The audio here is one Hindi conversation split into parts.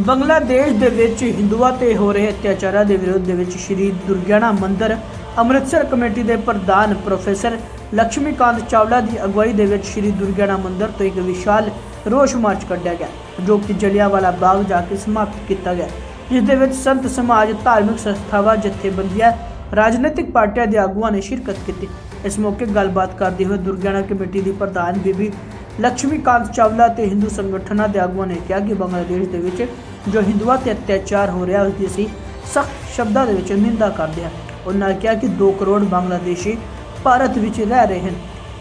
ਬੰਗਲਾਦੇਸ਼ ਦੇ ਵਿੱਚ ਹਿੰਦੂਆਂ ਤੇ ਹੋ ਰਹੇ ਅਤਿਆਚਾਰਾਂ ਦੇ ਵਿਰੋਧ ਦੇ ਵਿੱਚ ਸ਼੍ਰੀ ਦੁਰਗਿਆਣਾ ਮੰਦਿਰ, ਅੰਮ੍ਰਿਤਸਰ ਕਮੇਟੀ ਦੇ ਪ੍ਰਧਾਨ ਪ੍ਰੋਫੈਸਰ ਲక్ష్ਮੀਕਾਂਤ ਚਾਵਲਾ ਦੀ ਅਗਵਾਈ ਦੇ ਵਿੱਚ ਸ਼੍ਰੀ ਦੁਰਗਿਆਣਾ ਮੰਦਿਰ ਤੋਂ ਇੱਕ ਵਿਸ਼ਾਲ ਰੋਸ ਮਾਰਚ ਕੱਢਿਆ ਗਿਆ, ਜੋ ਕਿ ਜਲਿਆਂਵਾਲਾ ਬਾਗ ਜਾ ਕੇ ਸਮਾਪਤ ਕੀਤਾ ਗਿਆ। ਜਿਸ ਦੇ ਵਿੱਚ ਸੰਤ ਸਮਾਜ, ਧਾਰਮਿਕ ਸੰਸਥਾਵਾਂ, ਜਥੇਬੰਦੀਆਂ, ਰਾਜਨੀਤਿਕ ਪਾਰਟੀਆਂ ਦੇ ਆਗੂਆਂ ਨੇ ਸ਼ਿਰਕਤ ਕੀਤੀ। ਇਸ ਮੌਕੇ ਗੱਲਬਾਤ ਕਰਦੇ ਹੋਏ ਦੁਰਗਿਆਣਾ ਕਮੇਟੀ ਦੀ ਪ੍ਰਧਾਨ ਬੀਬੀ ਲక్ష్ਮੀਕਾਂਤ ਚਾਵਲਾ ਤੇ ਹਿੰਦੂ ਸੰਗਠਨਾਂ ਦੇ ਆਗੂਆਂ ਨੇ ਕਿਹਾ ਕਿ ਬੰਗਲਾਦੇਸ਼ ਦੇ ਵਿੱਚ ਜੋ ਹਿੰਦੂਆਂ ਤੇ ਅਤਿਆਚਾਰ ਹੋ ਰਿਹਾ ਉਸ ਦੀ ਅਸੀਂ ਸਖਤ ਸ਼ਬਦਾਂ ਦੇ ਵਿੱਚ ਨਿੰਦਾ ਕਰਦੇ ਹਾਂ। ਉਹਨਾਂ ਕਿਹਾ ਕਿ 2 ਕਰੋੜ ਬੰਗਲਾਦੇਸ਼ੀ ਭਾਰਤ ਵਿੱਚ ਰਹਿ ਰਹੇ ਹਨ।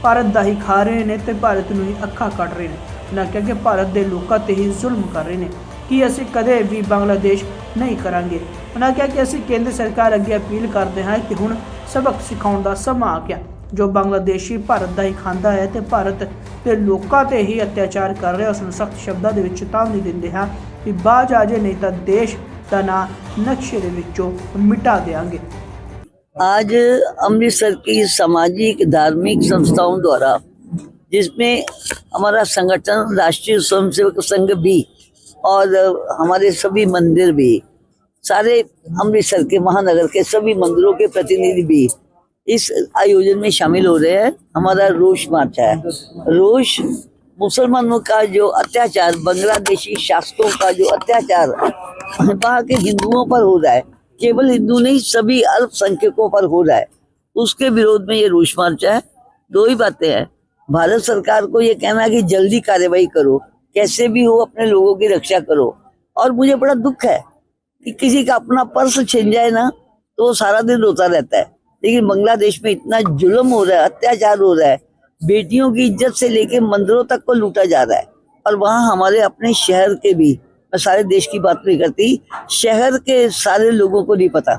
ਭਾਰਤ ਦਾ ਹੀ ਖਾ ਰਹੇ ਨੇ ਤੇ ਭਾਰਤ ਨੂੰ ਹੀ ਅੱਖਾਂ ਕੱਢ ਰਹੇ ਨੇ। ਉਹਨਾਂ ਕਿਹਾ ਕਿ ਭਾਰਤ ਦੇ ਲੋਕਾਂ ਤੇ ਹੀ ਜ਼ੁਲਮ ਕਰ ਰਹੇ ਨੇ ਕਿ ਅਸੀਂ ਕਦੇ ਵੀ ਬੰਗਲਾਦੇਸ਼ ਨਹੀਂ ਕਰਾਂਗੇ। ਉਹਨਾਂ ਕਿਹਾ ਕਿ ਅਸੀਂ ਕੇਂਦਰ ਸਰਕਾਰ ਅੱਗੇ ਅਪੀਲ ਕਰਦੇ ਹਾਂ ਕਿ ਹੁਣ ਸਬਕ ਸਿਖਾਉਣ ਦਾ ਸਮਾਂ ਆ ਗਿਆ। ਜੋ ਬੰਗਲਾਦੇਸ਼ੀ ਭਾਰਤ ਦਾ ਹੀ ਖਾਂਦਾ ਹੈ ਤੇ ਭਾਰਤ ਦੇ ਲੋਕਾਂ ਤੇ ਹੀ ਅਤਿਆਚਾਰ ਕਰ ਰਿਹਾ ਉਸ ਨੂੰ ਸਖਤ ਸ਼ਬਦਾਂ ਦੇ ਵਿੱਚ ਚੇਤਾਵਨੀ ਦਿੰਦੇ ਹਾਂ ਕਿ ਬਾਜ ਆ ਜੇ ਨਹੀਂ ਤਾਂ ਦੇਸ਼ ਦਾ ਨਾਂ ਨਕਸ਼ੇ ਦੇ ਵਿੱਚੋਂ ਮਿਟਾ ਦੇਵਾਂਗੇ आज अमृतसर की सामाजिक धार्मिक संस्थाओं द्वारा जिसमें हमारा संगठन राष्ट्रीय स्वयंसेवक संघ भी और हमारे सभी मंदिर भी सारे अमृतसर के महानगर के सभी मंदिरों के प्रतिनिधि भी इस आयोजन में शामिल हो रहे हैं। हमारा रोष मार्च है। रोष मुसलमानों का जो अत्याचार, बांग्लादेशी शासकों का जो अत्याचार, वहाँ के हिंदुओं पर हो रहा है। केवल हिंदू नहीं, सभी अल्पसंख्यकों पर हो रहा है। उसके विरोध में ये रोष मार्च है। दो ही बातें हैं। भारत सरकार को ये कहना है कि जल्दी कार्रवाई करो। कैसे भी हो, अपने लोगों की रक्षा करो। और मुझे बड़ा दुख है कि किसी का अपना पर्स छिन जाए ना तो वो सारा दिन रोता रहता है। लेकिन बांग्लादेश में इतना जुल्म हो रहा है, अत्याचार हो रहा है, बेटियों की इज़्ज़त से लेके मंदिरों तक को लूटा जा रहा है। और वहाँ हमारे अपने शहर के भी, मैं सारे देश की बात नहीं करती, शहर के सारे लोगों को नहीं पता।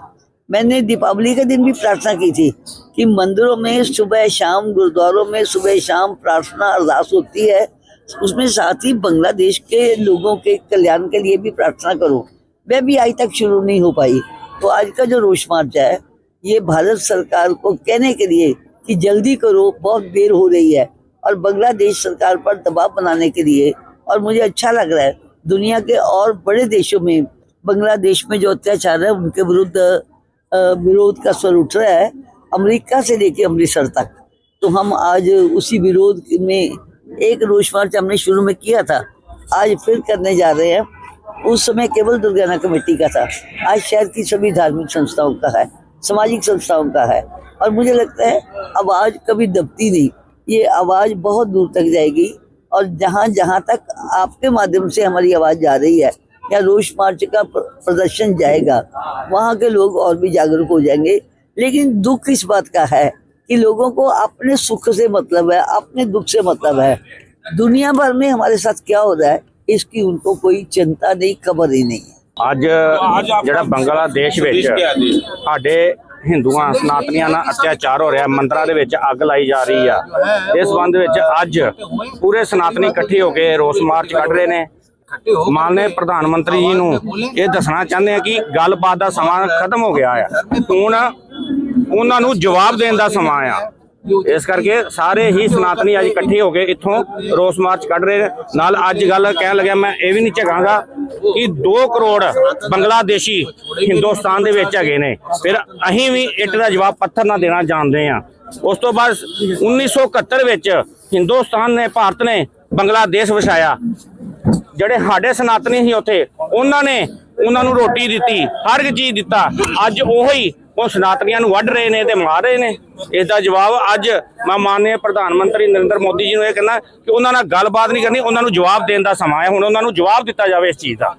मैंने दीपावली के दिन भी प्रार्थना की थी कि मंदिरों में सुबह शाम, गुरुद्वारों में सुबह शाम प्रार्थना अरदास होती है। उसमें साथ ही बांग्लादेश के लोगों के कल्याण के लिए भी प्रार्थना करो। वह भी आज तक शुरू नहीं हो पाई। तो आज का जो रोष मार्च है ये भारत सरकार को कहने के लिए कि जल्दी करो, बहुत देर हो रही है। और बांग्लादेश सरकार पर दबाव बनाने के लिए, और मुझे अच्छा लग रहा है, दुनिया के और बड़े देशों में, बांग्लादेश में जो अत्याचार है, उनके विरुद्ध विरोध का स्वर उठ रहा है, अमेरिका से लेके अमृतसर तक। तो हम आज उसी विरोध में एक रोष मार्च हमने शुरू में किया था, आज फिर करने जा रहे हैं। उस समय केवल दुर्गाना कमेटी का था, आज शहर की सभी धार्मिक संस्थाओं का है। सामाजिक संस्थाओं का है। और मुझे लगता है, आवाज़ कभी दबती नहीं। ये आवाज़ बहुत दूर तक जाएगी और जहाँ जहाँ तक आपके माध्यम से हमारी आवाज़ जा रही है, या रोष मार्च का प्रदर्शन जाएगा, वहाँ के लोग और भी जागरूक हो जाएँगे। लेकिन दुख इस बात का है कि लोगों को अपने सुख से मतलब है, अपने दुख से मतलब है। दुनिया भर में हमारे साथ क्या हो रहा है, इसकी उनको कोई चिंता नहीं, खबर ही नहीं है। ਅੱਜ ਜਿਹੜਾ ਬੰਗਲਾਦੇਸ਼ ਵਿੱਚ ਸਾਡੇ ਹਿੰਦੂਆਂ ਸਨਾਤਨੀਆਂ ਨਾਲ ਅਤਿਆਚਾਰ ਹੋ ਰਿਹਾ ਮੰਦਰਾਂ ਦੇ ਵਿੱਚ ਅੱਗ ਲਾਈ ਜਾ ਰਹੀ ਆ। ਇਸ ਸੰਬੰਧ ਵਿੱਚ ਅੱਜ ਪੂਰੇ ਸਨਾਤਨੀ ਇਕੱਠੇ ਹੋ ਕੇ ਰੋਸ ਮਾਰਚ ਕੱਢ ਰਹੇ ਨੇ। ਮਾਨਯ ਪ੍ਰਧਾਨ ਮੰਤਰੀ ਜੀ ਨੂੰ ਇਹ ਦੱਸਣਾ ਚਾਹੁੰਦੇ ਆ ਕਿ ਗੱਲਬਾਤ ਦਾ ਸਮਾਂ ਖਤਮ ਹੋ ਗਿਆ ਆ। ਹੁਣ ਉਹਨਾਂ ਨੂੰ ਜਵਾਬ ਦੇਣ ਦਾ ਸਮਾਂ ਆ। ਇਸ ਕਰਕੇ ਸਾਰੇ ਹੀ ਸਨਾਤਨੀ ਅੱਜ ਇਕੱਠੇ ਹੋ ਕੇ ਇੱਥੋਂ ਰੋਸ ਮਾਰਚ ਕੱਢ ਰਹੇ ਨੇ। ਨਾਲ ਅੱਜ ਗੱਲ ਕਹਿਣ ਲੱਗਿਆ ਮੈਂ, ਇਹ ਵੀ ਨਹੀਂ ਝਗਾਂਗਾ ਕਿ 2 ਕਰੋੜ ਬੰਗਲਾਦੇਸ਼ੀ ਹਿੰਦੁਸਤਾਨ ਦੇ ਵਿੱਚ ਹੈਗੇ ਨੇ। ਫਿਰ ਅਸੀਂ ਵੀ ਇੱਟ ਦਾ ਜਵਾਬ ਪੱਥਰ ਨਾਲ ਦੇਣਾ ਜਾਣਦੇ ਆ ਉਸ ਤੋਂ ਬਾਅਦ 1971 ਵਿੱਚ ਹਿੰਦੁਸਤਾਨ ਨੇ, ਭਾਰਤ ਨੇ ਬੰਗਲਾਦੇਸ਼ ਵਸਾਇਆ। ਜਿਹੜੇ ਸਾਡੇ ਸਨਾਤਨੀ ਸੀ ਉੱਥੇ, ਉਹਨਾਂ ਨੇ ਉਹਨਾਂ ਨੂੰ ਰੋਟੀ ਦਿੱਤੀ, ਹਰ ਇੱਕ ਚੀਜ਼ ਦਿੱਤਾ। ਅੱਜ ਉਹੀ ਉਹ ਸਨਾਤਨੀਆਂ ਨੂੰ ਵੱਢ ਰਹੇ ਨੇ ਤੇ ਮਾਰ ਰਹੇ ਨੇ। ਇਸ ਦਾ ਜਵਾਬ ਅੱਜ ਮੈਂ ਮਾਨਯ ਪ੍ਰਧਾਨ ਮੰਤਰੀ ਨਰਿੰਦਰ ਮੋਦੀ ਜੀ ਨੂੰ ਇਹ ਕਹਿੰਦਾ ਕਿ ਉਹਨਾਂ ਨਾਲ ਗੱਲਬਾਤ ਨਹੀਂ ਕਰਨੀ, ਉਹਨਾਂ ਨੂੰ ਜਵਾਬ ਦੇਣ ਦਾ ਸਮਾਂ ਹੈ। ਹੁਣ ਉਹਨਾਂ ਨੂੰ ਜਵਾਬ ਦਿੱਤਾ ਜਾਵੇ ਇਸ ਚੀਜ਼ ਦਾ।